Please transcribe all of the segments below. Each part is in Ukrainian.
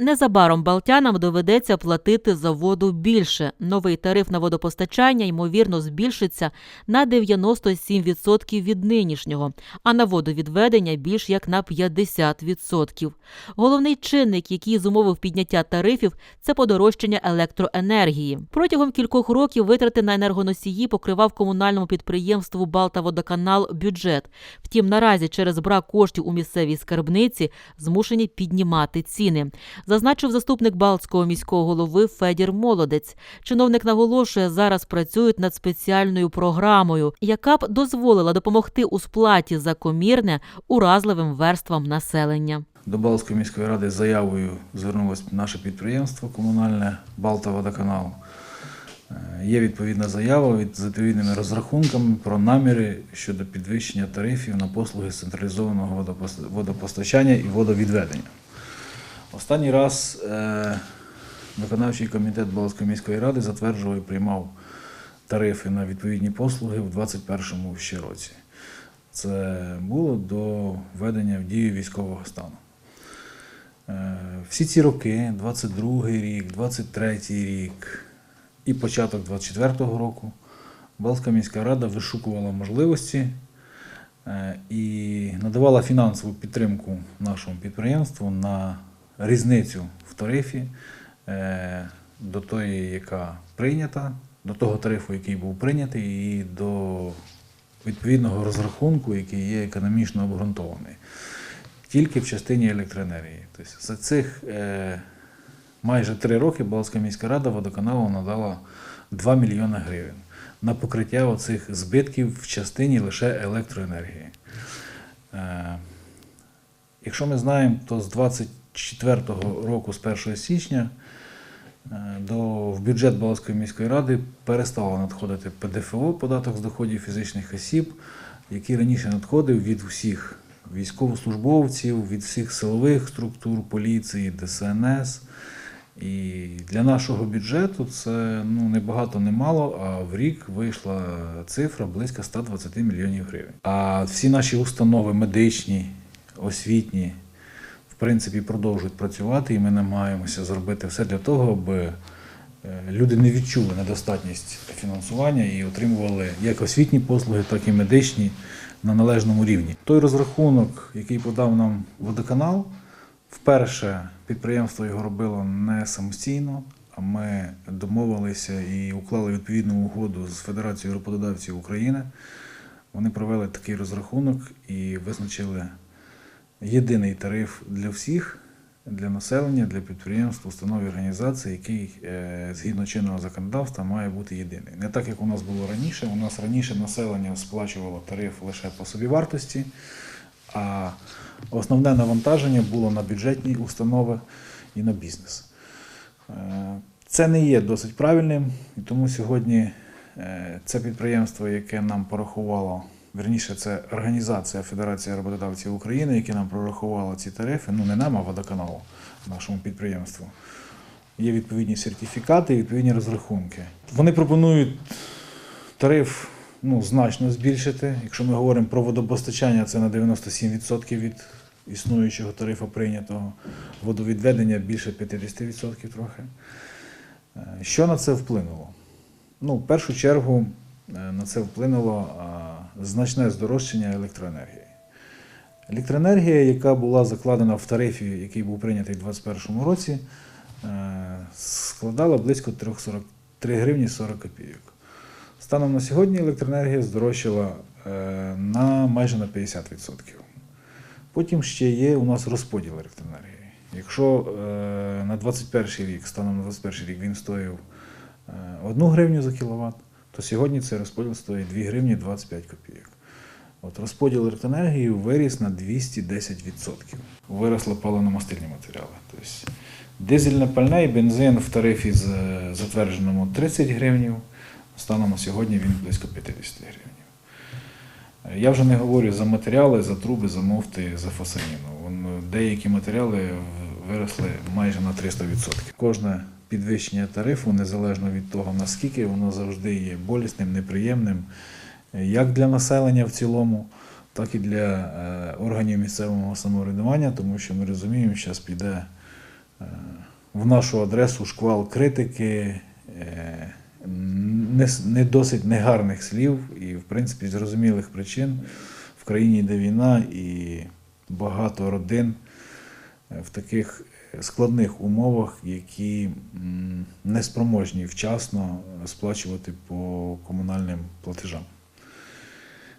Незабаром балтянам доведеться платити за воду більше. Новий тариф на водопостачання ймовірно збільшиться на 97% від нинішнього, а на водовідведення більш як на 50%. Головний чинник, який зумовив підняття тарифів, це подорожчання електроенергії. Протягом кількох років витрати на енергоносії покривав комунальному підприємству Балтаводоканал бюджет. Втім, наразі через брак коштів у місцевій скарбниці змушені піднімати ціни. Зазначив заступник Балтського міського голови Федір Молодець. Чиновник наголошує, зараз працюють над спеціальною програмою, яка б дозволила допомогти у сплаті за комірне уразливим верствам населення. До Балтської міської ради з заявою звернулося наше підприємство комунальне Балтаводоканал. Е, Є відповідна заява від з відповідними розрахунками про наміри щодо підвищення тарифів на послуги централізованого водопос- водопостачання і водовідведення. Останній раз е, виконавчий комітет Балтської міської ради затверджував і приймав тарифи на відповідні послуги в 2021 ще році. Це було до введення в дію військового стану. Е, Всі ці роки, 22 рік, 23 рік і початок 24 року, Балтська міська рада вишукувала можливості е, і надавала фінансову підтримку нашому підприємству на різницю в тарифі е, до тої, яка прийнята, до того тарифу, який був прийнятий, і до відповідного розрахунку, який є економічно обґрунтований тільки в частині електроенергії. Тобто за цих е, майже три роки Балтська міська рада водоканалу надала 2 мільйони гривень на покриття оцих збитків в частині лише електроенергії. Е, якщо ми знаємо, то з 24 року, з 1 січня, е, до, в бюджет Балтської міської ради перестало надходити ПДФО, податок з доходів фізичних осіб, який раніше надходив від усіх військовослужбовців, від всіх силових структур, поліції, ДСНС. І для нашого бюджету це ну, не багато, не мало, а в рік вийшла цифра близько 120 мільйонів гривень. А всі наші установи медичні, освітні, принципі, продовжують працювати, і ми намагаємося зробити все для того, аби е, люди не відчули недостатність фінансування і отримували як освітні послуги, так і медичні на належному рівні. Той розрахунок, який подав нам водоканал, вперше підприємство його робило не самостійно, а ми домовилися і уклали відповідну угоду з Федерацією роботодавців України. Вони провели такий розрахунок і визначили єдиний тариф для всіх, для населення, для підприємств, установ і організацій, який е, згідно чинного законодавства має бути єдиний. Не так, як у нас було раніше. У нас раніше населення сплачувало тариф лише по собівартості, а основне навантаження було на бюджетні установи і на бізнес. Е, Це не є досить правильним, і тому сьогодні е, це підприємство, яке нам порахувало, верніше, це організація Федерація роботодавців України, яке нам прорахувало ці тарифи, ну не нам, а водоканалу, нашому підприємству. Є відповідні сертифікати, відповідні розрахунки. Вони пропонують тариф ну, значно збільшити. Якщо ми говоримо про водопостачання, це на 97% від існуючого тарифу прийнятого. Водовідведення більше 50% трохи. Е, Що на це вплинуло? Ну, в першу чергу е, на це вплинуло а, значне здорожчання електроенергії. Електроенергія, яка була закладена в тарифі, який був прийнятий у 2021 році, е, складала близько 3 гривні 40 копійок. Станом на сьогодні електроенергія здорожчала е, на майже на 50%. Потім ще є у нас розподіл електроенергії. Якщо е, на 21 рік, станом на 21 рік він стоїв е, 1 гривню за кіловат, то сьогодні цей розподіл стоїть 2 гривні 25 копійок. От розподіл електроенергії виріс на 210%. Виросли паливно-мастильні матеріали. Тобто дизельне пальне і бензин в тарифі з е, затвердженому 30 гривнів, станом на сьогодні він близько 50 гривень. Е, Я вже не говорю за матеріали, за труби, за муфти, за фасаніну. Деякі матеріали виросли майже на 300%. Кожне підвищення тарифу, незалежно від того, наскільки воно завжди є болісним, неприємним, е, як для населення в цілому, так і для е, органів місцевого самоврядування, тому що ми розуміємо, що зараз піде е, в нашу адресу шквал критики, не, досить негарних слів і, в принципі, зрозумілих причин. В країні йде війна і багато родин в таких складних умовах, які не спроможні вчасно сплачувати по комунальним платежам.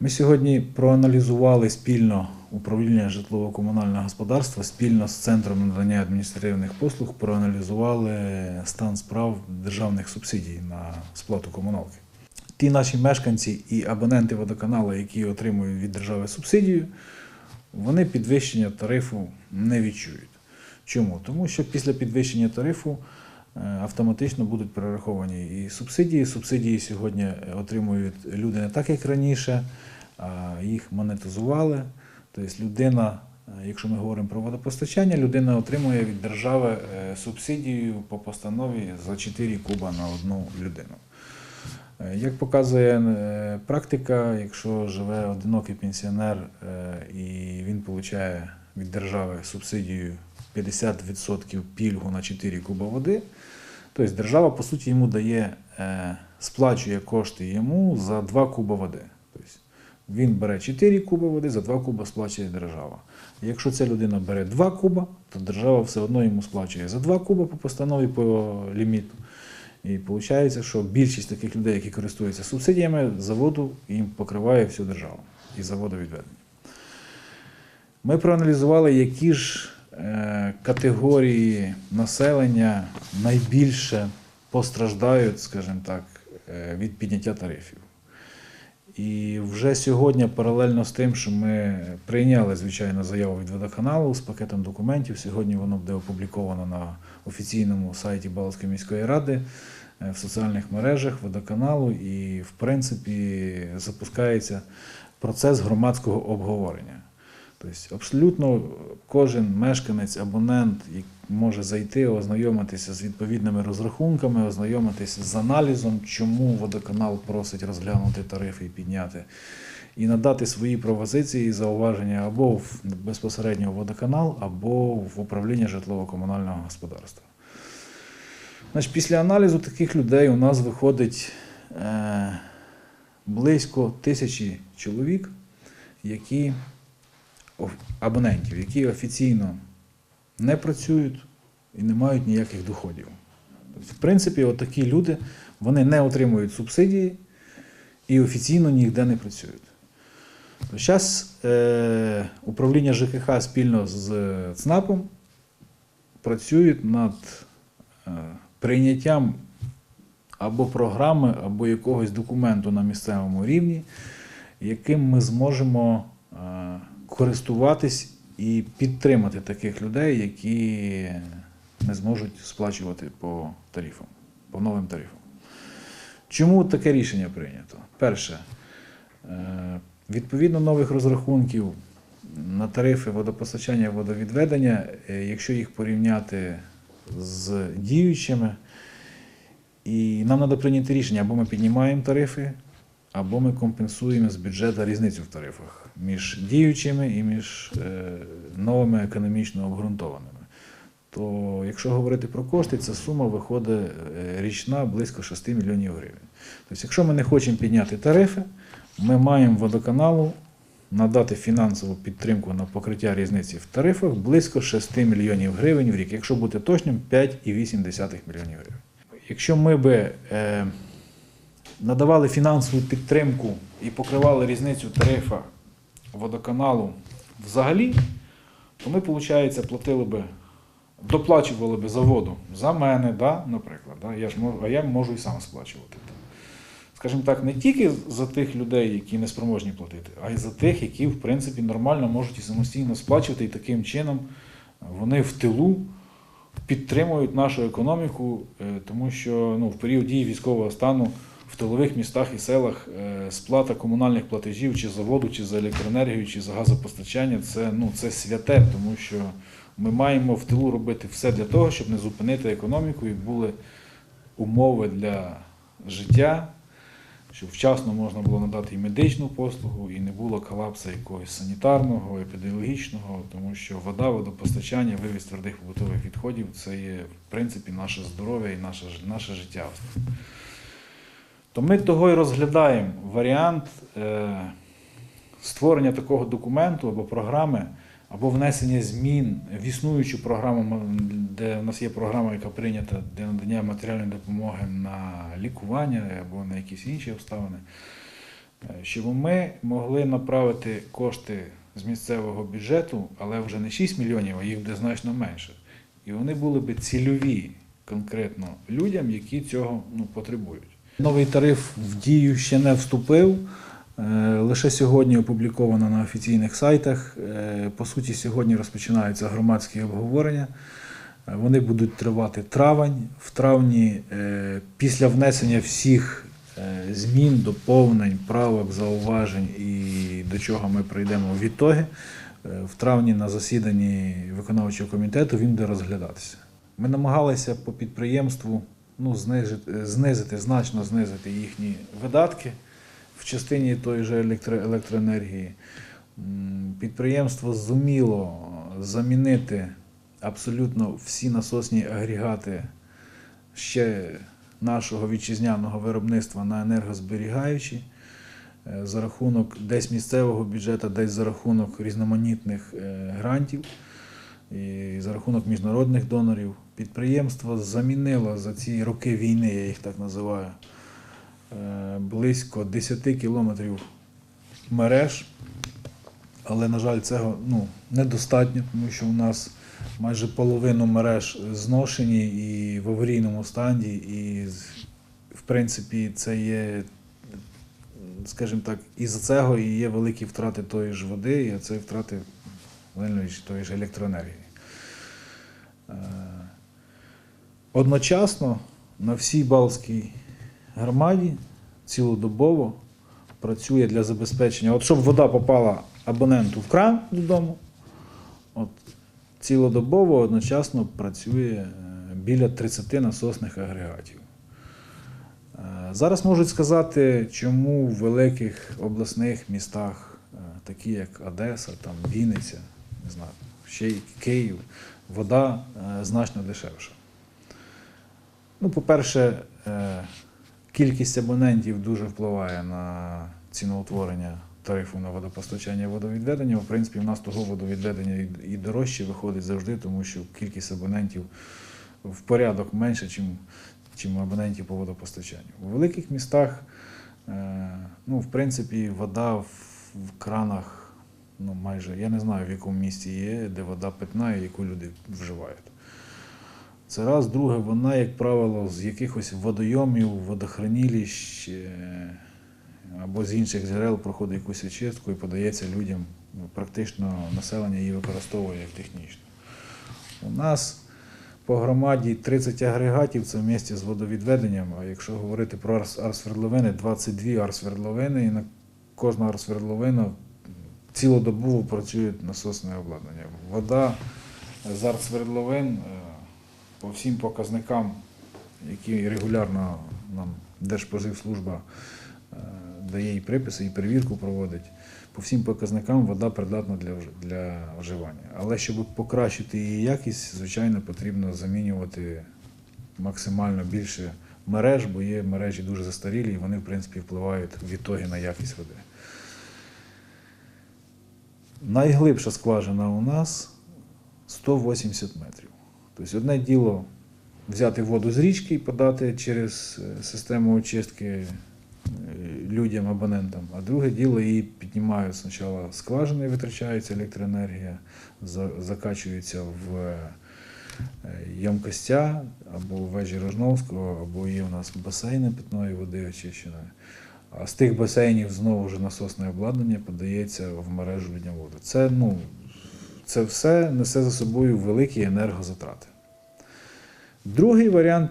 Ми сьогодні проаналізували спільно управління житлово-комунального господарства спільно з Центром надання адміністративних послуг, проаналізували стан справ державних субсидій на сплату комуналки. Ті наші мешканці і абоненти водоканалу, які отримують від держави субсидію, вони підвищення тарифу не відчують. Чому? Тому що після підвищення тарифу е, автоматично будуть перераховані і субсидії. Субсидії сьогодні отримують люди не так, як раніше, а їх монетизували. Тобто людина, е, якщо ми говоримо про водопостачання, людина отримує від держави е, субсидію по постанові за 4 куба на одну людину. Як показує практика, якщо живе одинокий пенсіонер і він отримує від держави субсидію 50% пільгу на 4 куба води, тобто держава, по суті, йому дає, е, сплачує кошти йому за 2 куба води. Тобто він бере 4 куба води, за 2 куба сплачує держава. Якщо ця людина бере 2 куба, то держава все одно йому сплачує за 2 куба по постанові по ліміту. І виходить, що більшість таких людей, які користуються субсидіями, за воду їм покриває всю держава і за водовідведення. Ми проаналізували, які ж категорії населення найбільше постраждають, скажімо так, е, від підняття тарифів. І вже сьогодні, паралельно з тим, що ми прийняли, звичайно, заяву від водоканалу з пакетом документів, сьогодні воно буде опубліковано на офіційному сайті Балської міської ради, е, в соціальних мережах водоканалу, і, в принципі, запускається процес громадського обговорення. Тобто, абсолютно кожен мешканець, абонент може зайти, ознайомитися з відповідними розрахунками, ознайомитися з аналізом, чому водоканал просить розглянути тарифи і підняти, і надати свої пропозиції і зауваження або в безпосередньо в водоканал, або в управління житлово-комунального господарства. Значить, після аналізу таких людей у нас виходить е, близько тисячі чоловік, які абонентів, які офіційно не працюють і не мають ніяких доходів. Тобто, в принципі, от такі люди вони не отримують субсидії і офіційно ніде не працюють. Зараз е, управління ЖКХ спільно з ЦНАПом працюють над е, прийняттям або програми, або якогось документу на місцевому рівні, яким ми зможемо користуватись і підтримати таких людей, які не зможуть сплачувати по тарифам, по новим тарифам. Чому таке рішення прийнято? Перше, е, відповідно нових розрахунків на тарифи водопостачання і водовідведення, е, якщо їх порівняти з діючими, і нам треба прийняти рішення, або ми піднімаємо тарифи, або ми компенсуємо з бюджету різницю в тарифах між діючими і між е, новими економічно обґрунтованими. То якщо говорити про кошти, ця сума виходить е, річна близько 6 мільйонів гривень. Тобто, якщо ми не хочемо підняти тарифи, ми маємо водоканалу надати фінансову підтримку на покриття різниці в тарифах близько 6 мільйонів гривень в рік. Якщо бути точним, 5,8 мільйонів гривень. Якщо ми би е, надавали фінансову підтримку і покривали різницю тарифа водоканалу взагалі, то ми, виходить, платили би, доплачували би за воду за мене, да, наприклад. Да, я ж можу, а я можу і сам сплачувати. Скажімо так, не тільки за тих людей, які не спроможні платити, а й за тих, які, в принципі, нормально можуть і самостійно сплачувати, і таким чином вони в тилу підтримують нашу економіку, е, тому що ну, в період дії військового стану в тилових містах і селах е, сплата комунальних платежів чи за воду, чи за електроенергію, чи за газопостачання це, ну, це святе, тому що ми маємо в тилу робити все для того, щоб не зупинити економіку і були умови для життя щоб вчасно можна було надати і медичну послугу, і не було колапсу якогось санітарного, епідеміологічного, тому що вода, водопостачання, вивіз твердих побутових відходів це є в принципі наше здоров'я і наше, наше життя. То ми того і розглядаємо варіант е, створення такого документу або програми, або внесення змін в існуючу програму, де в нас є програма, яка прийнята для надання матеріальної допомоги на лікування або на якісь інші обставини, е, щоб ми могли направити кошти з місцевого бюджету, але вже не 6 мільйонів, а їх буде значно менше. І вони були би цільові конкретно людям, які цього ну, потребують. Новий тариф в дію ще не вступив. Е, Лише сьогодні опубліковано на офіційних сайтах. Е, По суті, сьогодні розпочинаються громадські обговорення. Е, Вони будуть тривати травень. В травні, після внесення всіх змін, доповнень, правок, зауважень і до чого ми прийдемо в ітоги, в травні на засіданні виконавчого комітету він буде розглядатися. Ми намагалися по підприємству ну, знизити, знизити, значно знизити їхні видатки в частині тої же електро, електроенергії. Підприємство зуміло замінити абсолютно всі насосні агрегати ще нашого вітчизняного виробництва на енергозберігаючі е, за рахунок десь місцевого бюджету, десь за рахунок різноманітних е, грантів і за рахунок міжнародних донорів. Підприємство замінило за ці роки війни, я їх так називаю, е, близько 10 кілометрів мереж. Але, на жаль, цього ну, недостатньо, тому що у нас майже половину мереж зношені і в аварійному стані, і в принципі це є, скажімо так, із цього і є великі втрати тої ж води, і це втрати тої ж електроенергії. Е, Одночасно на всій Балтській громаді цілодобово працює для забезпечення. От щоб вода попала абоненту в кран додому, от цілодобово одночасно працює е, біля 30 насосних агрегатів. Е, Зараз можуть сказати, чому в великих обласних містах, такі як Одеса, там, Вінниця, не знаю, ще й Київ, вода е, значно дешевша. Ну, по-перше, е, кількість абонентів дуже впливає на ціноутворення тарифу на водопостачання і водовідведення. В принципі, в нас того водовідведення і- дорожче виходить завжди, тому що кількість абонентів в порядок менше, чим, чим абонентів по водопостачанню. У великих містах, е, ну, в принципі, вода в кранах, ну, майже, я не знаю, в якому місті є, де вода питна і яку люди вживають. Це раз, друге, вона, як правило, з якихось водойомів, водохранилищ е, або з інших джерел проходить якусь очистку і подається людям. Ну, Практично населення її використовує як технічно. У нас по громаді 30 агрегатів це в місті з водовідведенням. А якщо говорити про арс- арсвердловини, 22 арсвердловини, і на кожна арсвердловина цілодобово працює насосне обладнання. Вода з арсвердловин е, по всім показникам, які регулярно нам Держпоживслужба е, дає і приписи, і перевірку проводить. По всім показникам вода придатна для, для вживання. Але щоб покращити її якість, звичайно, потрібно замінювати максимально більше мереж, бо є мережі дуже застарілі, і вони, в принципі, впливають в ітогі на якість води. Найглибша скважина у нас 180 метрів. Тобто одне діло взяти воду з річки і подати через е, систему очистки е, людям, абонентам, а друге діло її піднімають спочатку скважини, витрачається електроенергія, закачується в е, ємкостя або в вежі Рожновського, або є у нас басейни питної води очищеної. А з тих басейнів знову ж насосне обладнання подається в мережу людям. Це, ну, це все несе за собою великі енергозатрати. Другий варіант,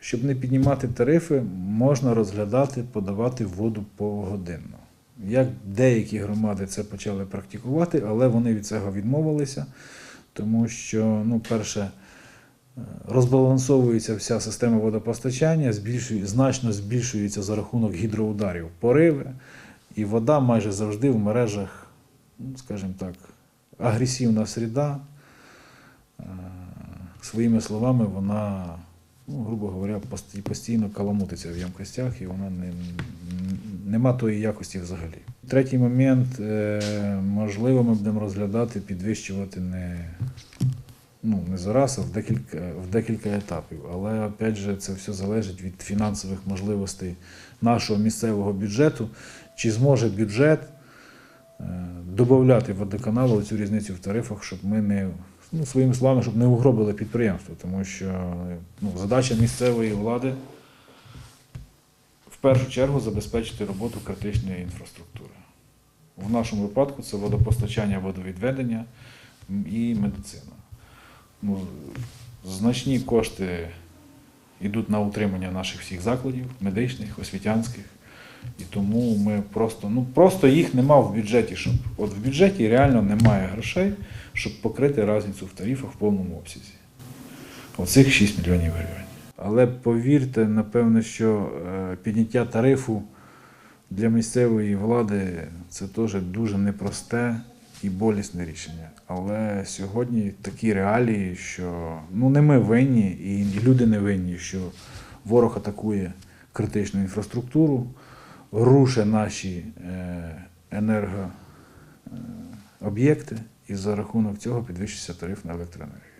щоб не піднімати тарифи, можна розглядати, подавати воду погодинно. Як деякі громади це почали практикувати, але вони від цього відмовилися, тому що, ну, перше, розбалансовується вся система водопостачання, збільшує, значно збільшується за рахунок гідроударів пориви, і вода майже завжди в мережах, ну, скажімо так, агресивна среда. Е, Своїми словами, вона, ну, грубо говоря, постійно каламутиться в ємкостях і вона не, нема тої якості взагалі. Третій момент, е, можливо, ми будемо розглядати, підвищувати не, ну, не зараз, а в декілька, в декілька етапів. Але опять же, це все залежить від фінансових можливостей нашого місцевого бюджету. Чи зможе бюджет е, додати водоканалу цю різницю в тарифах, щоб ми не ну, своїми словами, щоб не угробили підприємство, тому що ну, задача місцевої влади в першу чергу забезпечити роботу критичної інфраструктури. В нашому випадку це водопостачання, водовідведення і медицина. Ну, значні кошти йдуть на утримання наших всіх закладів, медичних, освітянських. І тому ми просто, ну просто їх нема в бюджеті, щоб от в бюджеті реально немає грошей, щоб покрити різницю в тарифах в повному обсязі. Оцих 6 мільйонів гривень. Але повірте, напевно, що е, підняття тарифу для місцевої влади це теж дуже непросте і болісне рішення. Але сьогодні такі реалії, що ну не ми винні, і люди не винні, що ворог атакує критичну інфраструктуру, рушить наші е, енергооб'єкти, і за рахунок цього підвищиться тариф на електроенергію.